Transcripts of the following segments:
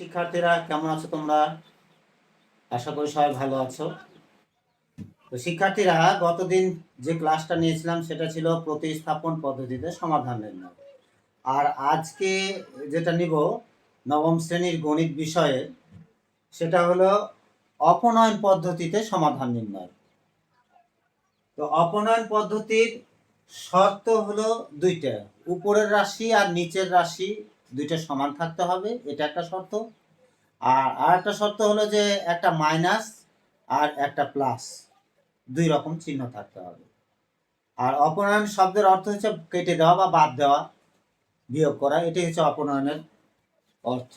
শিক্ষার্থীরা, কেমন আছো তোমরা? আশা করি সবাই ভালো আছো। তো শিক্ষার্থীরা, গতদিন যে ক্লাসটা নিয়েছিলাম, সেটা ছিল প্রতিস্থাপন পদ্ধতিতে সমাধান নির্ণয়। আর আজকে যেটা নিব, নবম শ্রেণির গণিত বিষয়ে, সেটা হলো অপনয়ন পদ্ধতিতে সমাধান নির্ণয়। তো অপনয়ন পদ্ধতির শর্ত হলো দুইটা, উপরের রাশি আর নিচের রাশি দুইটা সমান থাকতে হবে, এটা একটা শর্ত। আর আর একটা শর্ত হলো যে একটা মাইনাস আর একটা প্লাস দুই রকম চিহ্ন থাকতে হবে। আর অপনয়ন শব্দের অর্থ হচ্ছে কেটে দেওয়া বা বাদ দেওয়া, বিয়োগ করা, এটাই হচ্ছে অপনয়নের অর্থ।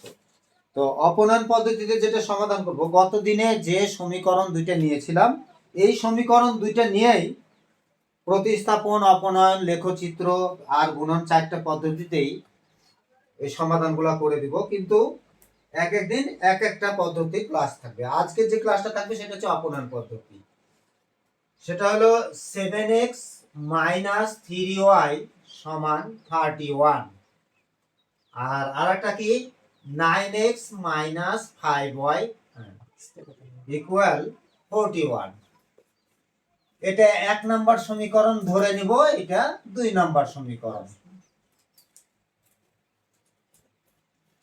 তো অপনয়ন পদ্ধতিতে যেটা সমাধান করব, গত দিনে যে সমীকরণ দুইটা নিয়েছিলাম, এই সমীকরণ দুইটা নিয়েই প্রতিস্থাপন, অপনয়ন, লেখচিত্র আর গুণন চারটা পদ্ধতিতেই এই সমাধানগুলো করে দিব, কিন্তু এক এক দিন এক একটা পদ্ধতি ক্লাস থাকবে। আজকে যে ক্লাসটা থাকবে সেটা হচ্ছে অপনয়ন পদ্ধতি। সেটা হলো seven X minus three Y সমান থার্টি ওয়ান আর আরেকটা কি? Nine X minus five Y equal forty one এটা এক নাম্বার সমীকরণ ধরে নিব, এটা দুই নাম্বার সমীকরণ।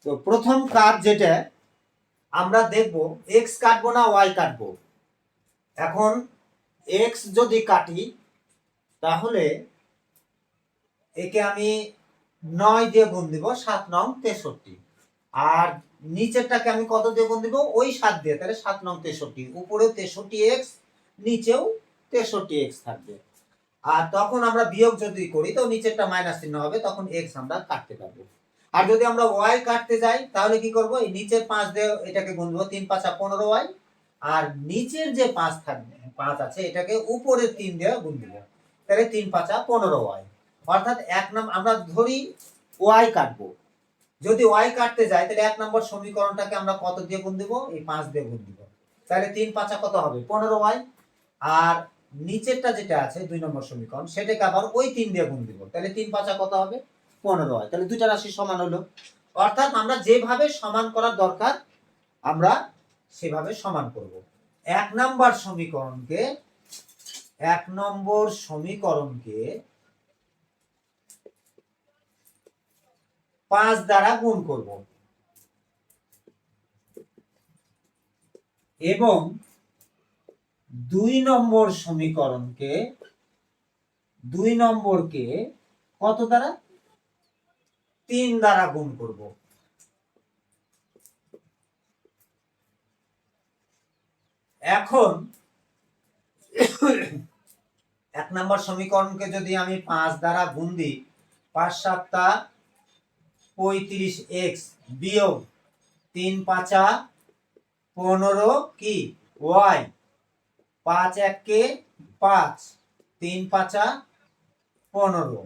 তো প্রথম কাজ যেটা, আমরা দেখব এক্স কাটবো না ওয়াই কাটবো। এখন এক্স যদি কাটি, তাহলে একে আমি নয় দিয়ে গুণ দিব, সাত নং তেষট্টি। আর নিচেরটাকে আমি কত দিয়ে গুণ দিব? ওই সাত দিয়ে, তাহলে সাত নং তেষট্টি। উপরে তেষট্টি এক্স নিচেও তেষট্টি এক্স থাকবে। আর তখন আমরা বিয়োগ যদি করি, তো নিচেরটা মাইনাস চিহ্ন হবে, তখন এক্স আমরা কাটতে পারব। আর যদি আমরা ওয়াই কাটতে যাই, তাহলে কি করব? এই নিচের পাঁচ দিয়ে এটাকে গুণ দেবো তিন পাঁচা পনেরো ওয়াই আর নিচের যে পাঁচ থাকবে, পাঁচ আছে, এটাকে উপরের তিন দিয়ে গুণ দিব তাহলে তিন পাঁচা পনেরো ওয়াই অর্থাৎ এক নম্বর আমরা ধরি ওয়াই কাটবো। যদি ওয়াই কাটতে যাই, তাহলে এক নম্বর সমীকরণটাকে আমরা কত দিয়ে গুণ দিব এই পাঁচ দিয়ে গুণ দিব তাহলে তিন পাঁচা কত হবে? পনেরো ওয়াই আর নিচেরটা যেটা আছে, দুই নম্বর সমীকরণ, সেটাকে আবার ওই তিন দিয়ে গুণ দিব তাহলে তিন পাঁচা কত হবে? পনেরো হয়। তাহলে দুইটা রাশি সমান হলো। অর্থাৎ আমরা যেভাবে সমান করার দরকার, আমরা সেভাবে সমান করব। এক নম্বর সমীকরণকে, এক নম্বর সমীকরণকে পাঁচ দ্বারা গুণ করব। এবং দুই নম্বর সমীকরণকে, দুই নম্বরকে কত দ্বারা? তিন দ্বারা গুণ করব। এখন এক নম্বর সমীকরণকে যদি আমি পাঁচ দ্বারা গুণ দিই, পাঁচ সাতটা পঁয়ত্রিশ এক্স বিয়োগ তিন পাঁচা পনেরো কি? ওয়াই পাঁচ এককে পাঁচ, তিন পাঁচা পনেরো।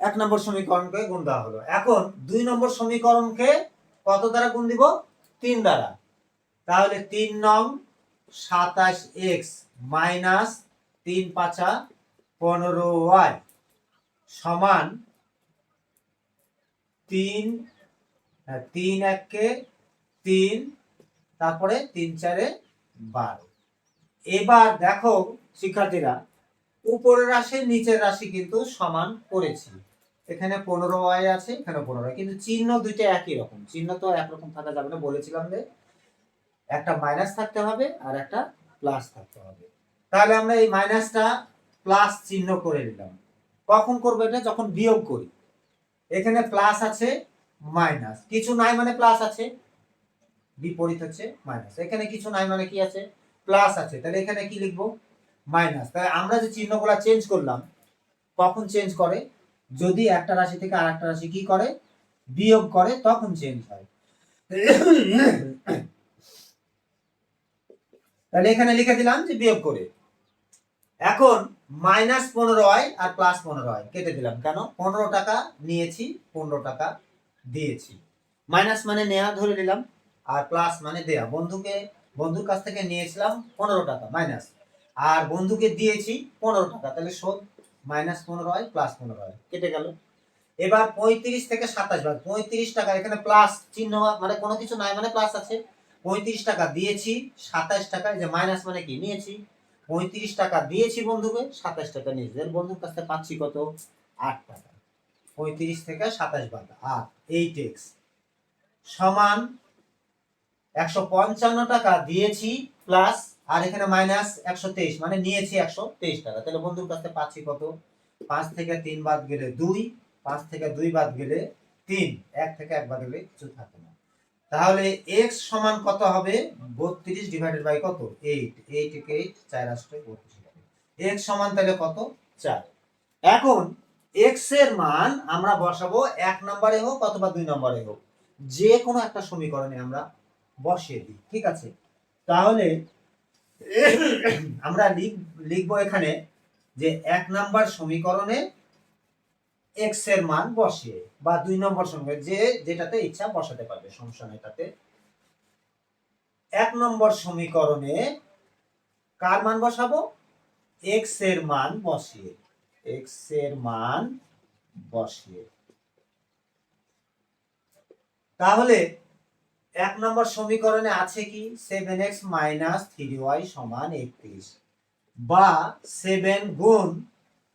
এক নম্বর সমীকরণকে গুণ দেওয়া হলো। এখন দুই নম্বর সমীকরণকে কত দ্বারা গুণ দিব? তিন দ্বারা। তাহলে তিন নং সাতাশ এক্স মাইনাস তিন পাঁচা পনেরো ওয়াই সমান তিন হ্যাঁ, তিন এককে তিন তারপরে তিন চারে বারো। এবার দেখো শিক্ষার্থীরা উপরের রাশি নিচের রাশি কিন্তু সমান করেছি। এখানে পনেরো ওয়াই আছে, এখানে পনেরো কিন্তু চিহ্ন দুইটা একই রকম। চিহ্ন তো একরকম থাকা যাবে না, বলেছিলাম যে একটা মাইনাস থাকতে হবে আর একটা প্লাস থাকতে হবে। তাহলে আমরা এই মাইনাসটা প্লাস চিহ্ন করে নিলাম। কখন করব এটা? যখন বিয়োগ করি। এখানে প্লাস আছে মাইনাস কিছু নাই মানে প্লাস আছে, বিপরীত হচ্ছে মাইনাস এখানে কিছু নাই মানে কি আছে? প্লাস আছে। তাহলে এখানে কি লিখব? মাইনাস তাহলে আমরা যে চিহ্নগুলো চেঞ্জ করলাম, কখন চেঞ্জ করে? যদি একটা রাশি থেকে আর একটা রাশি কি করে? বিয়োগ করে, তখন চেঞ্জ হয়। তাহলে এখানে লিখে দিলাম যে বিয়োগ করে। এখন মাইনাস পনেরো হয় আর প্লাস পনেরো হয়। কেটে দিলাম। কেন? পনেরো টাকা নিয়েছি, পনেরো টাকা দিয়েছি। মাইনাস মানে নেয়া, ধরে নিলাম। আর প্লাস মানে দেয়া। বন্ধুকে, বন্ধুর কাছ থেকে নিয়েছিলাম পনেরো টাকা, মাইনাস। আর বন্ধুকে দিয়েছি পনেরো টাকা। তাহলে শোধ মাইনাস পনেরো হয় প্লাস পনেরো হয়। কেটে গেল। এবার পঁয়ত্রিশ থেকে সাতাশ বাদ পঁয়ত্রিশ টাকা, এখানে প্লাস চিহ্ন মানে কোনো কিছু নাই মানে প্লাস আছে। পঁয়ত্রিশ টাকা দিয়েছি, সাতাশ টাকা যে মাইনাস মানে কি? নিয়েছি। পঁয়ত্রিশ টাকা দিয়েছি বন্ধুকে, সাতাশ টাকা নিয়েছি। বন্ধুর কাছ থেকে পাচ্ছি কত? আট টাকা। পঁয়ত্রিশ থেকে সাতাশ বাদ আট এইট এক্স সমান একশো পঞ্চান্ন টাকা দিয়েছি প্লাস আর এখানে মাইনাস একশো তেইশ মানে নিয়েছি একশো তেইশ টাকা। তাহলে বন্ধুর কাছে পাচ্ছি কত? পাঁচ থেকে তিন বাদ গেলে দুই, পাঁচ থেকে দুই বাদ গেলে তিন, এক থেকে এক বাদ গেলে কিছু থাকে না। তাহলে এক্স সমান কত হবে? বত্রিশ ডিভাইডেড বাই কত? এইট এইট থেকে এইট চার আসলে বত্রিশ এক্স সমান তাহলে কত? চার। এখন এক্সের মান আমরা বসাবো এক নম্বরে হোক অথবা দুই নম্বরে হোক। যে কোনো একটা সমীকরণে আমরা বসিয়ে দিই, ঠিক আছে? তাহলে আমরা লিখ- লিখব এখানে যে এক নাম্বার সমীকরণে এক্সের মান বসিয়ে বা দুই নম্বর সমীকরণ, যে যেটাতে ইচ্ছা বসাতে পারবে, সমস্যা তাতে। এক নম্বর সমীকরণে কার মান বসাবো? এক্সের মান বসিয়ে এক্সের মান বসিয়ে। তাহলে এক নম্বর সমীকরণে আছে কি? Seven X minus three Y সমান একত্রিশ। বা সেভেন গুণ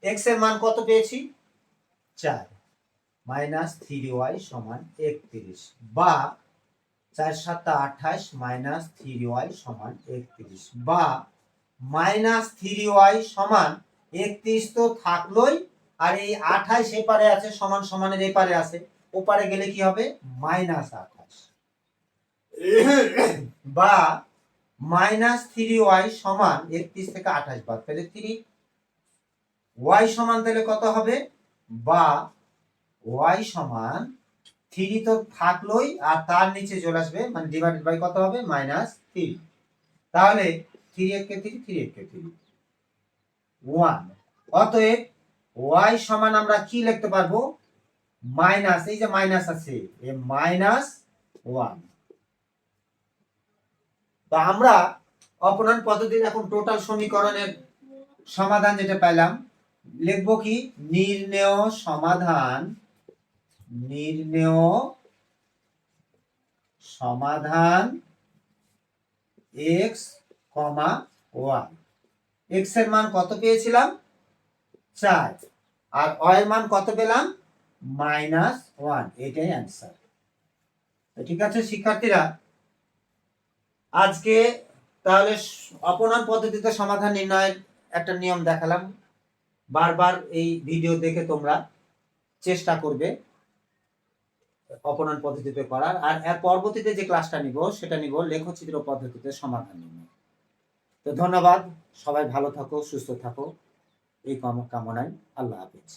এক্সের মান কত পেয়েছি? চার। মাইনাস থ্রি ওয়াই সমান একত্রিশ। বা চার সাতটা আঠাশ মাইনাস থ্রি ওয়াই সমান একত্রিশ। বা মাইনাস থ্রি ওয়াই সমান একত্রিশ তো থাকলোই, আর এই আঠাশ এপারে আছে, সমান সমানের এপারে আছে। ওপারে গেলে কি হবে? মাইনাস আঠাশ। বা মাইনাস থ্রি ওয়াই সমান একত্রিশ থেকে আঠাশ বাদ তাহলে থ্রি। ওয়াই সমান তাহলে কত হবে? বা ওয়াই সমান থ্রি তো থাকলোই আর তার নিচে চলে আসবে মানে ডিভাইডেড বাই কত হবে? Minus three. তাহলে থ্রি একে থ্রি থ্রি একে থ্রি। ওয়ান। অতএব ওয়াই সমান আমরা কি লিখতে পারব? মাইনাস, এই যে মাইনাস আছে এ মাইনাস ওয়ান। তো আমরা অপনয়ন পদ্ধতির এখন টোটাল সমীকরণের সমাধান যেটা পেলাম লিখব কি? নির্ণেয় সমাধান নির্ণেয় সমাধান এক্স কমা ওয়ান এক্সের মান কত পেয়েছিলাম? চার। আর y এর মান কত পেলাম? মাইনাস ওয়ান এটাই অ্যান্সার ঠিক আছে, শিক্ষার্থীরা আজকে তাহলে অপনয়ন পদ্ধতিতে সমাধান নির্ণয়ের একটা নিয়ম দেখালাম। বারবার এই ভিডিও দেখে তোমরা চেষ্টা করবে অপনয়ন পদ্ধতিতে করার। আর এর পরবর্তীতে যে ক্লাসটা নিব, সেটা নিব লেখচিত্র পদ্ধতিতে সমাধান নির্ণয়। তো ধন্যবাদ, সবাই ভালো থাকো, সুস্থ থাকো। এই কামনায় আল্লাহ হাফিজ।